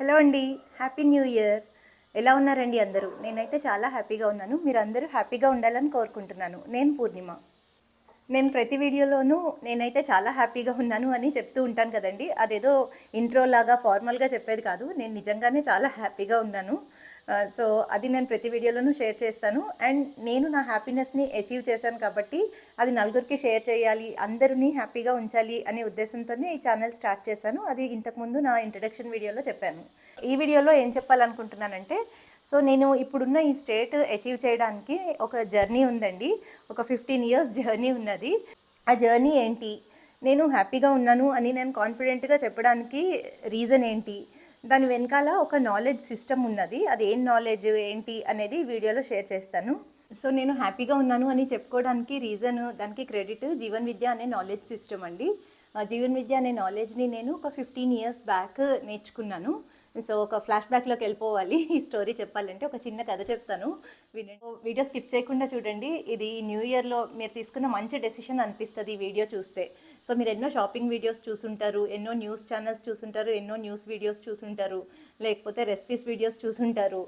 Hello అండి. Happy new year ఎలా ఉన్నారండి అందరూ? నేనైతే చాలా హ్యాపీగా ఉన్నాను. మీరు అందరూ హ్యాపీగా ఉండాలని కోరుకుంటున్నాను. నేను పూర్ణిమ. నేను ప్రతి వీడియోలోనూ నేనైతే చాలా హ్యాపీగా ఉన్నాను అని చెప్తూ ఉంటాను కదండి. అదేదో ఇంట్రో లాగా ఫార్మల్గా చెప్పేది కాదు. నేను నిజంగానే చాలా హ్యాపీగా ఉన్నాను. సో అది నేను ప్రతి వీడియోలోనూ షేర్ చేస్తాను. అండ్ నేను నా హ్యాపీనెస్ని అచీవ్ చేశాను కాబట్టి అది నలుగురికి షేర్ చేయాలి అందరినీ హ్యాపీగా ఉంచాలి అనే ఉద్దేశంతోనే ఈ ఛానల్ స్టార్ట్ చేశాను. అది ఇంతకుముందు నా ఇంట్రడక్షన్ వీడియోలో చెప్పాను. ఈ వీడియోలో ఏం చెప్పాలనుకుంటున్నానంటే సో నేను ఇప్పుడున్న ఈ స్టేట్ అచీవ్ చేయడానికి ఒక జర్నీ ఉందండి. ఒక ఫిఫ్టీన్ ఇయర్స్ జర్నీ ఉన్నది. ఆ జర్నీ ఏంటి? నేను హ్యాపీగా ఉన్నాను అని నేను కాన్ఫిడెంట్గా చెప్పడానికి రీజన్ ఏంటి? దాని వెనకాల ఒక నాలెడ్జ్ సిస్టమ్ ఉన్నది. అది ఏం నాలెడ్జ్ ఏంటి అనేది వీడియోలో షేర్ చేస్తాను. సో నేను హ్యాపీగా ఉన్నాను అని చెప్పుకోవడానికి రీజన్ దానికి క్రెడిట్ జీవన్ విద్య అనే నాలెడ్జ్ సిస్టమ్ అండి. జీవన్ విద్య అనే నాలెడ్జ్ని నేను ఒక ఫిఫ్టీన్ ఇయర్స్ బ్యాక్ నేర్చుకున్నాను. సో ఒక ఫ్లాష్ బ్యాక్లోకి వెళ్ళిపోవాలి. ఈ స్టోరీ చెప్పాలంటే ఒక చిన్న కథ చెప్తాను. వీడియో స్కిప్ చేయకుండా చూడండి. ఇది న్యూ ఇయర్లో మీరు తీసుకున్న మంచి డెసిషన్ అనిపిస్తుంది ఈ వీడియో చూస్తే. సో మీరు ఎన్నో షాపింగ్ వీడియోస్ చూసుంటారు ఎన్నో న్యూస్ ఛానల్స్ చూసుంటారు ఎన్నో న్యూస్ వీడియోస్ చూసుంటారు లేకపోతే రెసిపీస్ వీడియోస్ చూసుంటారు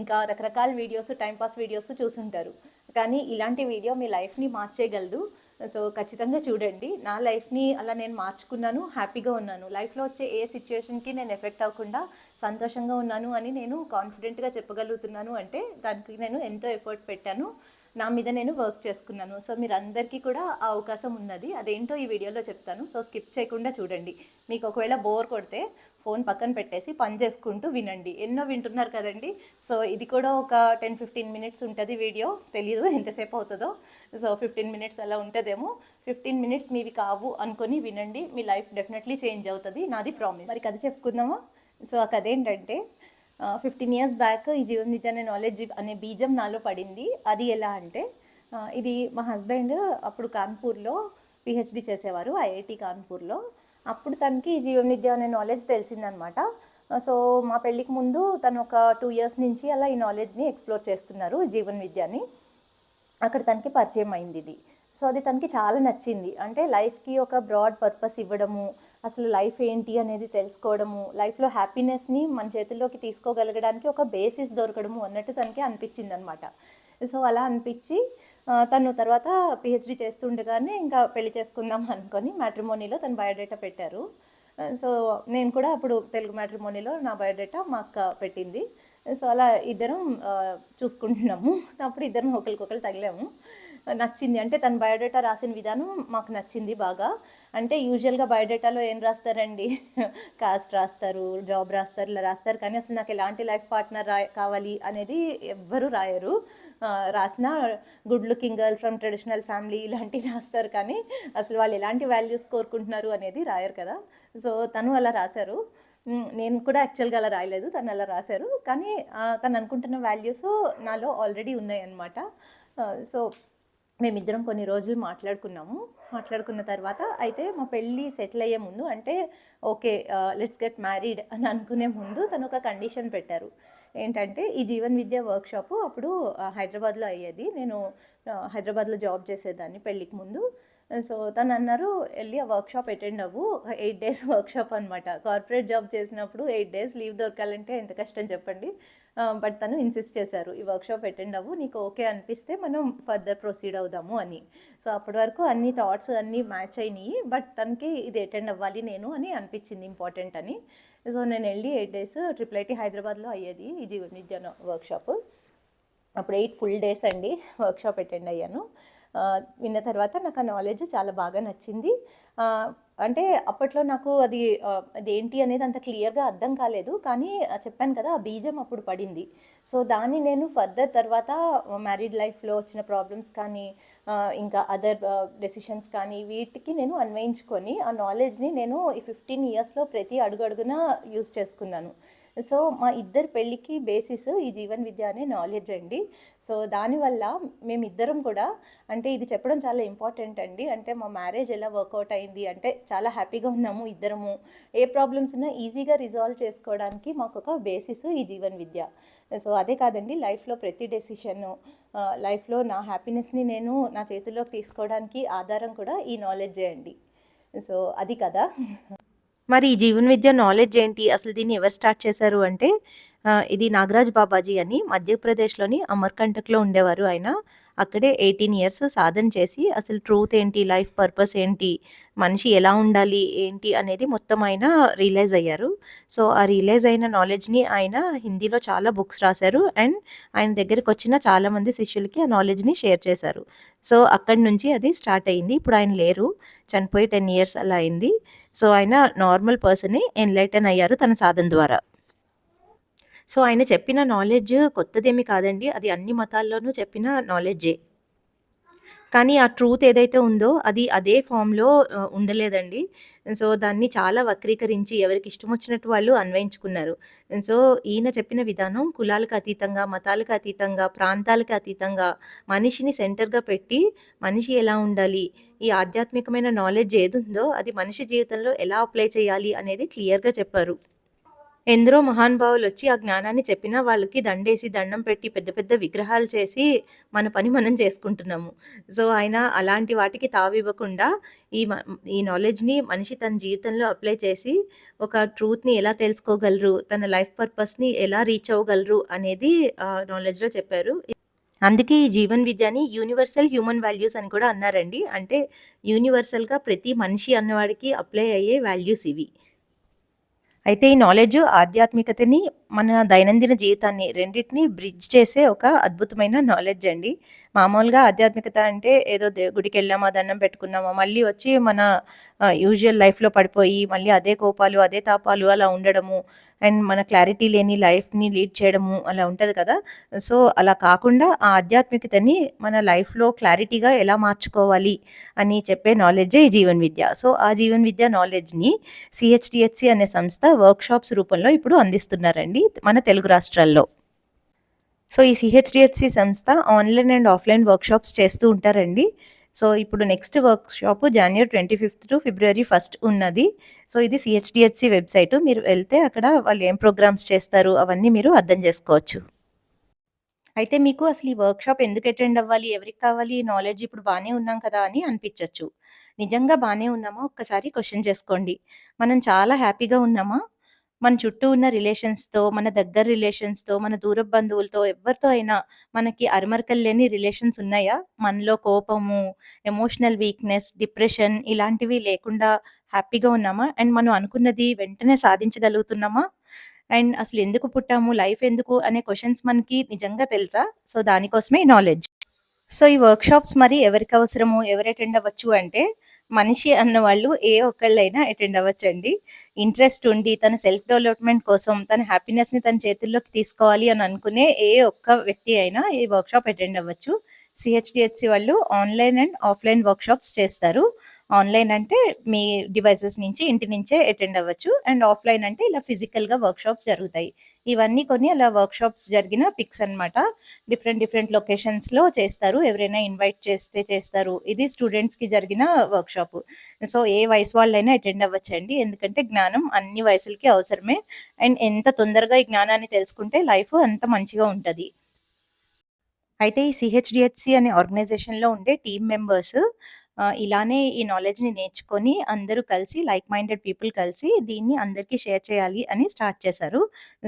ఇంకా రకరకాల వీడియోస్ టైంపాస్ వీడియోస్ చూసుంటారు. కానీ ఇలాంటి వీడియో మీ లైఫ్ని మార్చేయగలదు. సో ఖచ్చితంగా చూడండి. నా లైఫ్ని అలా నేను మార్చుకున్నాను హ్యాపీగా ఉన్నాను. లైఫ్లో వచ్చే ఏ సిచ్యువేషన్కి నేను ఎఫెక్ట్ అవ్వకుండా సంతోషంగా ఉన్నాను అని నేను కాన్ఫిడెంట్గా చెప్పగలుగుతున్నాను అంటే దానికి నేను ఎంతో ఎఫర్ట్ పెట్టాను. నా మీద నేను వర్క్ చేసుకున్నాను. సో మీరందరికీ కూడా ఆ అవకాశం ఉన్నది. అదేంటో ఈ వీడియోలో చెప్తాను. సో స్కిప్ చేయకుండా చూడండి. మీకు ఒకవేళ బోర్ కొడితే ఫోన్ పక్కన పెట్టేసి పని చేసుకుంటూ వినండి. ఎన్నో వింటున్నారు కదండి. సో ఇది కూడా ఒక టెన్ ఫిఫ్టీన్ మినిట్స్ ఉంటుంది వీడియో. తెలియదు ఎంతసేపు అవుతుందో. సో ఫిఫ్టీన్ మినిట్స్ అలా ఉంటుందేమో. ఫిఫ్టీన్ మినిట్స్ మీవి కావు అనుకొని వినండి. మీ లైఫ్ డెఫినెట్లీ చేంజ్ అవుతుంది. నాది ప్రామిస్ మరి కథ చెప్పుకుందామా? సో ఆ కథ ఏంటంటే ఫిఫ్టీన్ ఇయర్స్ బ్యాక్ ఈ జీవన్ విద్య అనే నాలెడ్జ్ అనే బీజం నాలో పడింది. అది ఎలా అంటే ఇది మా హస్బెండ్ అప్పుడు కాన్పూర్లో పిహెచ్డి చేసేవారు ఐఐటి కాన్పూర్లో. అప్పుడు తనకి జీవన విద్య అనే నాలెడ్జ్ తెలిసిందనమాట. సో మా పెళ్ళికి ముందు తను ఒక టూ ఇయర్స్ నుంచి అలా ఈ నాలెడ్జ్ని ఎక్స్ప్లోర్ చేస్తున్నారు జీవన జీవన్ విద్యని. అక్కడ తనకి పరిచయం అయింది ఇది సో అది తనకి చాలా నచ్చింది. అంటే లైఫ్కి ఒక బ్రాడ్ పర్పస్ ఇవ్వడము అసలు లైఫ్ ఏంటి అనేది తెలుసుకోవడము లైఫ్లో హ్యాపీనెస్ని మన చేతుల్లోకి తీసుకోగలగడానికి ఒక బేసిస్ దొరకడము అన్నట్టు తనకి అనిపించింది అనమాట సో అలా అనిపించి తను తర్వాత పిహెచ్డి చేస్తుండగానే ఇంకా పెళ్ళి చేసుకుందాం అనుకొని మ్యాట్రిమోనీలో తను బయోడేటా పెట్టారు. సో నేను కూడా అప్పుడు తెలుగు మ్యాట్రిమోనీలో నా బయోడేటా మా అక్క పెట్టింది. సో అలా ఇద్దరం చూసుకుంటున్నాము. అప్పుడు ఇద్దరం ఒకరికొకరు తగిలాము. నచ్చింది. అంటే తను బయోడేటా రాసిన విధానం మాకు నచ్చింది బాగా. అంటే యూజువల్గా బయోడేటాలో ఏం రాస్తారండి? కాస్ట్ రాస్తారు జాబ్ రాస్తారు ఇలా రాస్తారు. కానీ అసలు నాకు ఎలాంటి లైఫ్ పార్ట్నర్ రా కావాలి అనేది ఎవ్వరూ రాయరు. రాసిన good looking girl from traditional family ఇలాంటివి రాస్తారు. కానీ అసలు వాళ్ళు ఎలాంటి వాల్యూస్ కోరుకుంటున్నారు అనేది రాయరు కదా. సో తను అలా రాశారు. నేను కూడా యాక్చువల్గా అలా రాయలేదు తను అలా రాశారు. కానీ తను అనుకుంటున్న వాల్యూస్ నాలో ఆల్రెడీ ఉన్నాయన్నమాట. ఆ, సో మేమిద్దరం కొన్ని రోజులు మాట్లాడుకున్నాము. మాట్లాడుకున్న తర్వాత అయితే మా పెళ్ళి సెటిల్ అయ్యే ముందు అంటే ఓకే లెట్స్ గెట్ మ్యారీడ్ అని అనుకునే ముందు తను ఒక కండిషన్ పెట్టారు. ఏంటంటే ఈ జీవన్ విద్య వర్క్షాపు అప్పుడు హైదరాబాద్లో అయ్యేది. నేను హైదరాబాద్లో జాబ్ చేసేదాన్ని పెళ్ళికి ముందు. సో తను అన్నారు వెళ్ళి ఆ వర్క్షాప్ అటెండ్ అవ్వు. ఎయిట్ డేస్ వర్క్షాప్ అనమాట కార్పొరేట్ జాబ్ చేసినప్పుడు ఎయిట్ డేస్ లీవ్ దొరకాలంటే ఎంత కష్టం చెప్పండి. బట్ తను ఇన్సిస్ట్ చేశారు ఈ వర్క్షాప్ అటెండ్ అవ్వు. నీకు ఓకే అనిపిస్తే మనం ఫర్దర్ ప్రొసీడ్ అవుదాము అని. సో అప్పటి వరకు అన్ని థాట్స్ అన్నీ మ్యాచ్ అయినాయి. బట్ తనకి ఇది అటెండ్ అవ్వాలి నేను అని అనిపించింది ఇంపార్టెంట్ అని. సో నేను వెళ్ళి ఎయిట్ డేస్ ట్రిపుల్ ఐటీ హైదరాబాద్లో అయ్యేది ఈ జీవన విద్య వర్క్షాప్. అప్పుడు ఎయిట్ ఫుల్ డేస్ అండి వర్క్షాప్ అటెండ్ అయ్యాను. విన్న తర్వాత నాకు ఆ నాలెడ్జ్ చాలా బాగా నచ్చింది. అంటే అప్పట్లో నాకు అది అదేంటి అనేది అంత క్లియర్గా అర్థం కాలేదు. కానీ చెప్పాను కదా ఆ బీజం అప్పుడు పడింది. సో దాన్ని నేను ఫర్దర్ తర్వాత మ్యారీడ్ లైఫ్లో వచ్చిన ప్రాబ్లమ్స్ కానీ ఇంకా అదర్ డెసిషన్స్ కానీ వీటికి నేను అన్వయించుకొని ఆ నాలెడ్జ్ని నేను ఈ ఫిఫ్టీన్ ఇయర్స్లో ప్రతి అడుగు అడుగున యూస్ చేసుకున్నాను. సో మా ఇద్దరు పెళ్ళికి బేసిస్ ఈ జీవన్ విద్య అనే నాలెడ్జ్ అండి. సో దానివల్ల మేమిద్దరం కూడా అంటే ఇది చెప్పడం చాలా ఇంపార్టెంట్ అండి. అంటే మా మ్యారేజ్ ఎలా వర్కౌట్ అయింది అంటే చాలా హ్యాపీగా ఉన్నాము ఇద్దరము. ఏ ప్రాబ్లమ్స్ ఉన్నా ఈజీగా రిజాల్వ్ చేసుకోవడానికి మాకు ఒక బేసిస్ ఈ జీవన్ విద్య. సో అదే కాదండి లైఫ్లో ప్రతి డెసిషన్ లైఫ్లో నా హ్యాపీనెస్ని నేను నా చేతిలోకి తీసుకోవడానికి ఆధారం కూడా ఈ నాలెడ్జే అండి. సో అది కదా. మరి ఈ జీవన విద్య నాలెడ్జ్ ఏంటి? అసలు దీన్ని ఎవరు స్టార్ట్ చేశారు అంటే ఇది నాగరాజ్ బాబాజీ అని మధ్యప్రదేశ్‌లోని అమర్కంటక్‌లో ఉండేవారు ఆయన. అక్కడే 18 ఇయర్స్ సాధన చేసి అసలు ట్రూత్ ఏంటి? లైఫ్ పర్పస్ ఏంటి? మనిషి ఎలా ఉండాలి? ఏంటి? అనేది మొత్తం ఆయన రియలైజ్ అయ్యారు. సో, ఆ రియలైజ్ అయిన నాలెడ్జ్‌ని ఆయన హిందీలో చాలా బుక్స్ రాశారు. అండ్ ఆయన దగ్గరకొచ్చిన చాలామంది శిష్యులకి ఆ నాలెడ్జ్‌ని షేర్ చేశారు. సో, అక్కడి నుంచి అది స్టార్ట్ అయింది. ఇప్పుడు ఆయన లేరు. చనిపోయి 10 ఇయర్స్ అలా అయింది. సో, ఆయన నార్మల్ పర్సనే ఎన్‌లైటన్ అయ్యారు తన సాధన ద్వారా. సో, ఆయన చెప్పిన నాలెడ్జ్ కొత్తదేమి కాదండి. అది అన్ని మతాల్లోనూ చెప్పిన నాలెడ్జే. కానీ ఆ ట్రూత్ ఏదైతే ఉందో అది అదే ఫార్మ్‌లో ఉండలేదండి. సో, దాన్ని చాలా వక్రీకరించి ఎవరికి ఇష్టం వచ్చినట్టు వాళ్ళు అన్వయించుకున్నారు. సో, ఈయన చెప్పిన విధానం కులాలకు అతీతంగా, మతాలకు అతీతంగా, ప్రాంతాలకు అతీతంగా మనిషిని సెంటర్‌గా పెట్టి మనిషి ఎలా ఉండాలి? ఈ ఆధ్యాత్మికమైన నాలెడ్జ్ ఏదుందో అది మనిషి జీవితంలో ఎలా అప్లై చేయాలి? అనేది క్లియర్‌గా చెప్పారు. ఎందరో మహానుభావులొచ్చి ఆ జ్ఞానాన్ని చెప్పినా వాళ్ళకి దండేసి, దండం పెట్టి, పెద్ద పెద్ద విగ్రహాలు చేసి మన పని మనం చేసుకుంటున్నాము. సో, ఆయన అలాంటి వాటికి తావివ్వకుండా ఈ మ ఈ నాలెడ్జ్‌ని మనిషి తన జీవితంలో అప్లై చేసి ఒక ట్రూత్‌ని ఎలా తెలుసుకోగలరు? తన లైఫ్ పర్పస్‌ని ఎలా రీచ్ అవ్వగలరు? అనేది నాలెడ్జ్‌లో చెప్పారు. అందుకే ఈ జీవన్ విద్యని యూనివర్సల్ హ్యూమన్ వాల్యూస్ అని కూడా అన్నారండి. అంటే యూనివర్సల్‌గా ప్రతి మనిషి అన్నవాడికి అప్లై అయ్యే వాల్యూస్ ఇవి. అయితే ఈ నాలెడ్జ్ ఆధ్యాత్మికతని, మన దైనందిన జీవితాన్ని రెండింటిని బ్రిడ్జ్ చేసే ఒక అద్భుతమైన నాలెడ్జ్ అండి. మామూలుగా ఆధ్యాత్మికత అంటే ఏదో దే గుడికెళ్ళామా, దండం పెట్టుకున్నామా, మళ్ళీ వచ్చి మన యూజువల్ లైఫ్‌లో పడిపోయి మళ్ళీ అదే కోపాలు, అదే తాపాలు అలా ఉండడము. అండ్ మన క్లారిటీ లేని లైఫ్‌ని లీడ్ చేయడము అలా ఉంటుంది కదా! సో, అలా కాకుండా ఆ ఆధ్యాత్మికతని మన లైఫ్‌లో క్లారిటీగా ఎలా మార్చుకోవాలి అని చెప్పే నాలెడ్జే ఈ జీవన్ విద్య. సో, ఆ జీవన్ విద్య నాలెడ్జ్‌ని సీహెచ్‌డీహెచ్‌సీ అనే సంస్థ వర్క్‌షాప్స్ రూపంలో ఇప్పుడు అందిస్తున్నారండి మన తెలుగు రాష్ట్రాల్లో. సో, ఈ సీహెచ్‌డీహెచ్‌సీ సంస్థ ఆన్‌లైన్ అండ్ ఆఫ్‌లైన్ వర్క్‌షాప్స్ చేస్తూ ఉంటారండి. సో, ఇప్పుడు next workshop January 25 to February first ఉన్నది. సో, ఇది సిహెచ్డిహెచ్సి వెబ్‌సైట్. మీరు వెళ్తే అక్కడ వాళ్ళు ఏం ప్రోగ్రామ్స్ చేస్తారు అవన్నీ మీరు అర్థం చేసుకోవచ్చు. అయితే మీకు అసలు ఈ వర్క్‌షాప్ ఎందుకు అటెండ్ అవ్వాలి? ఎవరికి కావాలి? ఈ నాలెడ్జ్ ఇప్పుడు బాగానే ఉన్నాం కదా! అని అనిపించవచ్చు నిజంగా బాగానే ఉన్నామా? ఒక్కసారి క్వశ్చన్ చేసుకోండి. మనం చాలా హ్యాపీగా ఉన్నామా? మన చుట్టూ ఉన్న రిలేషన్స్‌తో, మన దగ్గర రిలేషన్స్‌తో, మన దూర బంధువులతో ఎవ్వరితో అయినా మనకి అరమరకలు లేని రిలేషన్స్ ఉన్నాయా? మనలో కోపము, ఎమోషనల్ వీక్‌నెస్, డిప్రెషన్ ఇలాంటివి లేకుండా హ్యాపీగా ఉన్నామా? అండ్ మనం అనుకున్నది వెంటనే సాధించగలుగుతున్నామా? అండ్ అసలు ఎందుకు పుట్టాము? లైఫ్ ఎందుకు? అనే క్వశ్చన్స్ మనకి నిజంగా తెలుసా? సో, దానికోసమే నాలెడ్జ్. సో, ఈ వర్క్‌షాప్స్ మరి ఎవరికి అవసరము? ఎవరు అటెండ్ అవ్వచ్చు అంటే మనిషి అన్నవాళ్ళు ఏ ఒక్కళ్ళైనా అటెండ్ అవ్వచ్చండి. ఇంట్రెస్ట్ ఉండి తన సెల్ఫ్ డెవలప్‌మెంట్ కోసం తన హ్యాపీనెస్‌ని తన చేతుల్లోకి తీసుకోవాలి అని అనుకునే ఏ ఒక్క వ్యక్తి అయినా ఈ వర్క్‌షాప్ అటెండ్ అవ్వచ్చు. సిహెచ్డిహెచ్సి వాళ్ళు ఆన్‌లైన్ అండ్ ఆఫ్‌లైన్ వర్క్‌షాప్స్ చేస్తారు. ఆన్‌లైన్ అంటే మీ డివైసెస్ నుంచి ఇంటి నుంచే అటెండ్ అవ్వచ్చు. అండ్ ఆఫ్‌లైన్ అంటే ఇలా ఫిజికల్‌గా వర్క్‌షాప్స్ జరుగుతాయి. ఇవన్నీ కొన్ని అలా వర్క్‌షాప్స్ జరిగిన పిక్స్ అన్నమాట. డిఫరెంట్ డిఫరెంట్ లొకేషన్స్‌లో చేస్తారు. ఎవరైనా ఇన్వైట్ చేస్తే చేస్తారు. ఇది స్టూడెంట్స్‌కి జరిగిన వర్క్‌షాప్. సో, ఏ వయసు వాళ్ళైనా అటెండ్ అవ్వచ్చండి. ఎందుకంటే జ్ఞానం అన్ని వయసులకి అవసరమే. అండ్ ఎంత తొందరగా ఈ జ్ఞానాన్ని తెలుసుకుంటే లైఫ్ అంత మంచిగా ఉంటది. అయితే ఈ సిహెచ్డిహెచ్సి అనే ఆర్గనైజేషన్‌లో ఉండే టీమ్ మెంబర్స్ ఇలానే ఈ నాలెడ్జ్‌ని నేర్చుకొని అందరూ కలిసి లైక్ మైండెడ్ పీపుల్ కలిసి దీన్ని అందరికీ షేర్ చేయాలి అని స్టార్ట్ చేశారు.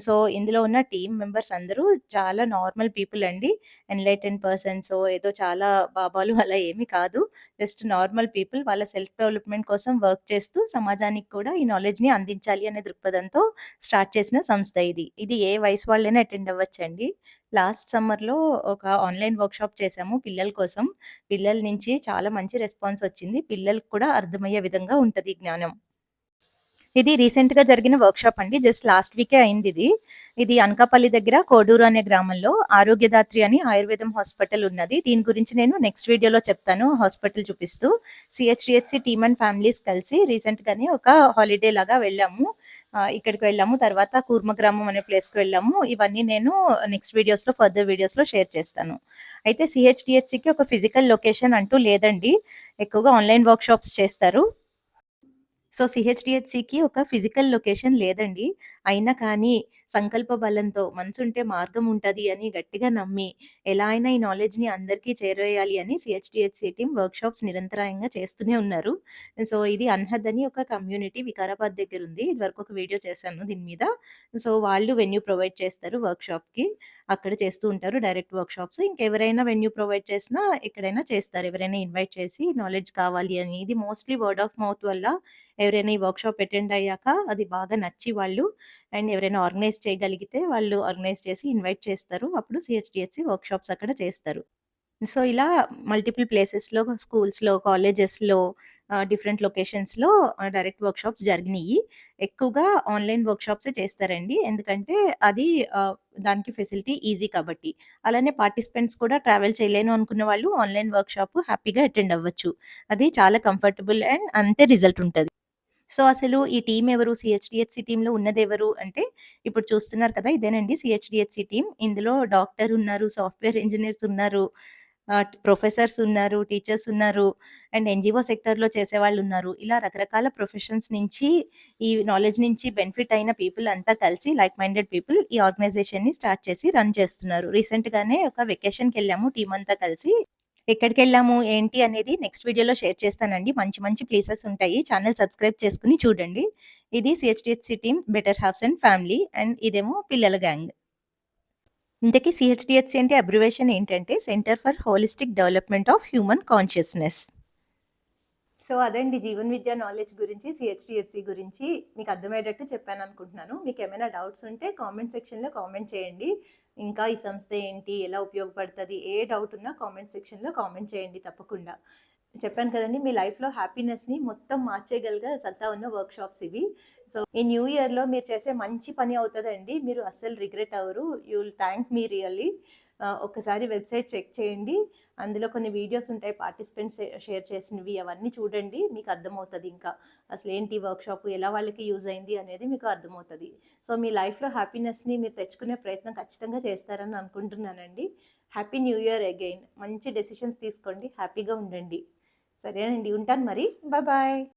సో, ఇందులో ఉన్న టీమ్ మెంబర్స్ అందరూ చాలా నార్మల్ పీపుల్ అండి. ఎన్లైటెన్ పర్సన్స్ ఏదో చాలా బాబాలు అలా ఏమీ కాదు. జస్ట్ నార్మల్ పీపుల్ వాళ్ళ సెల్ఫ్ డెవలప్‌మెంట్ కోసం వర్క్ చేస్తూ సమాజానికి కూడా ఈ నాలెడ్జ్‌ని అందించాలి అనే దృక్పథంతో స్టార్ట్ చేసిన సంస్థ ఇది. ఇది ఏ వయసు వాళ్ళైనా అటెండ్ అవ్వచ్చండి. లాస్ట్ సమ్మర్‌లో ఒక ఆన్‌లైన్ వర్క్‌షాప్ చేశాము పిల్లల కోసం. పిల్లల నుంచి చాలా మంచి రెస్పాన్స్ వచ్చింది. పిల్లలకు కూడా అర్థమయ్యే విధంగా ఉంటుంది జ్ఞానం. ఇది రీసెంట్‌గా జరిగిన వర్క్‌షాప్ అండి. జస్ట్ లాస్ట్ వీకే అయింది ఇది ఇది అనకాపల్లి దగ్గర కోడూరు అనే గ్రామంలో ఆరోగ్యదాత్రి అని ఆయుర్వేదం హాస్పిటల్ ఉన్నది. దీని గురించి నేను నెక్స్ట్ వీడియోలో చెప్తాను హాస్పిటల్ చూపిస్తూ. సిహెచ్డిహెచ్సి టీమ్ అండ్ ఫ్యామిలీస్ కలిసి రీసెంట్‌గానే ఒక హాలిడే లాగా వెళ్ళాము. ఇక్కడికి వెళ్ళాము. తర్వాత కూర్మగ్రామం అనే ప్లేస్‌కి వెళ్ళాము. ఇవన్నీ నేను నెక్స్ట్ వీడియోస్‌లో ఫర్దర్ వీడియోస్‌లో షేర్ చేస్తాను. అయితే సిహెచ్డిహెచ్సికి ఒక ఫిజికల్ లొకేషన్ అంటూ లేదండి. ఎక్కువగా ఆన్‌లైన్ వర్క్‌షాప్స్ చేస్తారు. సో సిహెచ్డిహెచ్సికి ఒక ఫిజికల్ లొకేషన్ లేదండి. అయినా కానీ సంకల్ప బలంతో మనసుంటే మార్గం ఉంటది అని గట్టిగా నమ్మి, ఎలా అయినా ఈ నాలెడ్జ్‌ని అందరికీ చేరవేయాలి అని సిహెచ్డిహెచ్సి టీం వర్క్‌షాప్స్ నిరంతరాయంగా చేస్తూనే ఉన్నారు. సో ఇది అన్హద్ అని ఒక కమ్యూనిటీ వికారాబాద్ దగ్గర ఉంది ఇది వరకు ఒక వీడియో చేశాను దీని మీద. సో వాళ్ళు వెన్యూ ప్రొవైడ్ చేస్తారు వర్క్‌షాప్‌కి. అక్కడ చేస్తూ ఉంటారు డైరెక్ట్ వర్క్‌షాప్స్. ఇంకెవరైనా వెన్యూ ప్రొవైడ్ చేసినా ఎక్కడైనా చేస్తారు. ఎవరైనా ఇన్వైట్ చేసి నాలెడ్జ్ కావాలి అని. ఇది మోస్ట్‌లీ వర్డ్ ఆఫ్ మౌత్ వల్ల ఎవరైనా ఈ వర్క్‌షాప్ అటెండ్ అయ్యాక అది బాగా నచ్చి వాళ్ళు అండ్ ఎవరైనా ఆర్గనైజ్ చేయగలిగితే వాళ్ళు ఆర్గనైజ్ చేసి ఇన్వైట్ చేస్తారు. అప్పుడు సిహెచ్డిఎస్సి వర్క్‌షాప్స్ అక్కడ చేస్తారు. సో ఇలా మల్టిపుల్ ప్లేసెస్‌లో, స్కూల్స్‌లో, కాలేజెస్‌లో డిఫరెంట్ లొకేషన్స్‌లో డైరెక్ట్ వర్క్‌షాప్స్ జరిగినాయి ఎక్కువగా ఆన్‌లైన్ వర్క్‌షాప్సే చేస్తారండి. ఎందుకంటే అది దానికి ఫెసిలిటీ ఈజీ కాబట్టి. అలానే పార్టిసిపెంట్స్ కూడా ట్రావెల్ చేయలేను అనుకున్న వాళ్ళు ఆన్‌లైన్ వర్క్‌షాప్ హ్యాపీగా అటెండ్ అవ్వచ్చు. అది చాలా కంఫర్టబుల్ అండ్ అంతే రిజల్ట్ ఉంటది. సో అసలు ఈ టీమ్ ఎవరు? సిహెచ్డిహెచ్సి టీంలో ఉన్నదెవరు అంటే ఇప్పుడు చూస్తున్నారు కదా! ఇదేనండి సిహెచ్డిహెచ్సి టీమ్. ఇందులో డాక్టర్ ఉన్నారు, సాఫ్ట్‌వేర్ ఇంజనీర్స్ ఉన్నారు, ప్రొఫెసర్స్ ఉన్నారు, టీచర్స్ ఉన్నారు అండ్ ఎన్జిఓ సెక్టర్లో చేసేవాళ్ళు ఉన్నారు ఇలా రకరకాల ప్రొఫెషన్స్ నుంచి ఈ నాలెడ్జ్ నుంచి బెనిఫిట్ అయిన పీపుల్ అంతా కలిసి లైక్ మైండెడ్ పీపుల్ ఈ ఆర్గనైజేషన్‌ని స్టార్ట్ చేసి రన్ చేస్తున్నారు. రీసెంట్‌గానే ఒక వెకేషన్‌కెళ్ళాము టీమ్ అంతా కలిసి. ఎక్కడికెళ్ళాము, ఏంటి అనేది నెక్స్ట్ వీడియోలో షేర్ చేస్తానండి. మంచి మంచి ప్లేసెస్ ఉంటాయి. ఛానల్ సబ్స్క్రైబ్ చేసుకుని చూడండి. ఇది CHDHC team better halves and family and ఇదేమో పిల్లల గ్యాంగ్. ఇంతకీ సిహెచ్డిహెచ్సి అంటే అబ్రివేషన్ ఏంటంటే centre for holistic development of human consciousness. So అదండి జీవన్ విద్య నాలెడ్జ్ గురించి, సిహెచ్డిహెచ్సి గురించి మీకు అర్థమయ్యేటట్టు చెప్పాను అనుకుంటున్నాను మీకు ఏమైనా డౌట్స్ ఉంటే కామెంట్ సెక్షన్‌లో కామెంట్ చేయండి. ఇంకా ఈ సంస్థ ఏంటి? ఎలా ఉపయోగపడుతుంది ఏ డౌట్ ఉన్నా కామెంట్ సెక్షన్‌లో కామెంట్ చేయండి తప్పకుండా. చెప్పాను కదండి మీ లైఫ్‌లో హ్యాపీనెస్‌ని మొత్తం మార్చేయగలిగే సత్తా ఉన్న వర్క్‌షాప్స్ ఇవి. సో ఈ న్యూ ఇయర్‌లో మీరు చేసే మంచి పని అవుతుందండి మీరు అస్సలు రిగ్రెట్ అవ్వరు. You will thank me really. ఒకసారి వెబ్‌సైట్ చెక్ చేయండి. అందులో కొన్ని వీడియోస్ ఉంటాయి పార్టిసిపెంట్స్ షేర్ చేసినవి. అవన్నీ చూడండి. మీకు అర్థమవుతుంది ఇంకా. అసలు ఏంటి వర్క్‌షాప్ ఎలా వాళ్ళకి యూజ్ అయింది అనేది మీకు అర్థమవుతుంది సో మీ లైఫ్‌లో హ్యాపీనెస్‌ని మీరు తెచ్చుకునే ప్రయత్నం ఖచ్చితంగా చేస్తారని అనుకుంటున్నానండి. Happy new year again. మంచి డెసిషన్స్ తీసుకోండి. హ్యాపీగా ఉండండి. సరేనండి. ఉంటాను మరి. Bye bye.